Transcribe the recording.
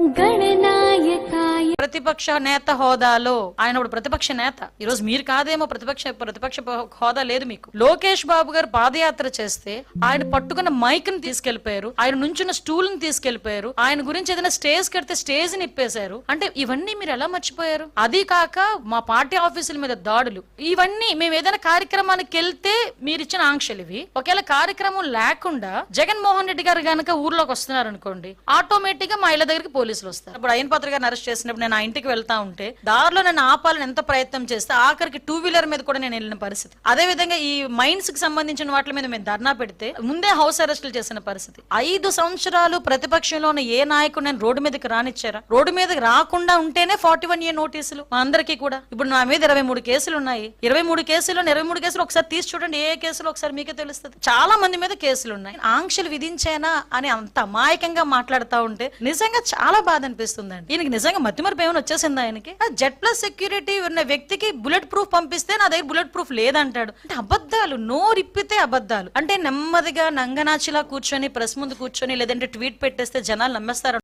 गणनायक ప్రతిపక్ష నేత హోదాలో ఆయన ఇప్పుడు ప్రతిపక్ష నేత. ఈ రోజు మీరు కాదేమో ప్రతిపక్ష ప్రతిపక్ష హోదా లేదు మీకు. లోకేష్ బాబు గారు పాదయాత్ర చేస్తే ఆయన పట్టుకున్న మైక్ని తీసుకెళ్ళిపోయారు ఆయన నుంచున్న స్టూల్ని తీసుకెళ్ళిపోయారు ఆయన గురించి ఏదైనా స్టేజ్ కడితే స్టేజ్ని ఇప్పేశారు అంటే ఇవన్నీ మీరు ఎలా మర్చిపోయారు? అది కాక మా పార్టీ ఆఫీసుల మీద దాడులు. ఇవన్నీ మేము ఏదైనా కార్యక్రమానికి వెళ్తే మీరు ఇచ్చిన ఆంక్షలు ఇవి. ఒకవేళ కార్యక్రమం లేకుండా జగన్మోహన్ రెడ్డి గారు గనక ఊర్లోకి వస్తున్నారు అనుకోండి ఆటోమేటిక్గా మా ఇళ్ళ దగ్గరికి పోలీసులు వస్తారు. ఇప్పుడు అయ్యన్ పాత్ర గారిని అరెస్ట్ చేసినప్పుడు నేను ఆ ఇంటికి వెళ్తా ఉంటే దారిలో నేను ఆపాలని ఎంత ప్రయత్నం చేస్తే ఆఖరికి టూ వీలర్ మీద కూడా నేను వెళ్ళిన పరిస్థితి. అదే విధంగా ఈ మైన్స్కి సంబంధించిన వాటి మీద మేము ధర్నా పెడితే ముందే హౌస్ అరెస్టులు చేసిన పరిస్థితి. ఐదు సంవత్సరాలు ప్రతిపక్షంలో ఉన్న ఏ నాయకుడు నేను రోడ్డు మీదకి రానిచ్చారా? రోడ్డు మీదకి రాకుండా ఉంటేనే ఫార్టీ వన్ ఏ నోటీసులు మా అందరికీ కూడా. ఇప్పుడు నా మీద ఇరవై మూడు కేసులు ఉన్నాయి. ఇరవై మూడు కేసులు ఇరవై మూడు కేసులు ఒకసారి తీసి చూడండి ఏ కేసులు ఒకసారి మీకే తెలుస్తుంది. చాలా మంది మీద కేసులు ఉన్నాయి. ఆంక్షలు విధించేనా అని అంత అమాయకంగా మాట్లాడుతా ఉంటే నిజంగా చాలా బాధ అనిపిస్తుందండి. ఈయనకి నిజంగా మతిమరపు ఏమైనా వచ్చేసింది ఆయనకి? జెడ్ ప్లస్ సెక్యూరిటీ ఉన్న వ్యక్తికి బుల్లెట్ ప్రూఫ్ పంపిస్తే నా దగ్గర బుల్లెట్ ప్రూఫ్ లేదంటాడు. అంటే అబద్ధాలు నోరిప్పితే అబద్ధాలు. అంటే నెమ్మదిగా నంగనాచిలా కూర్చొని ప్రెస్ ముందు కూర్చొని లేదంటే ట్వీట్ పెట్టేస్తే జనాలు నమ్మేస్తారు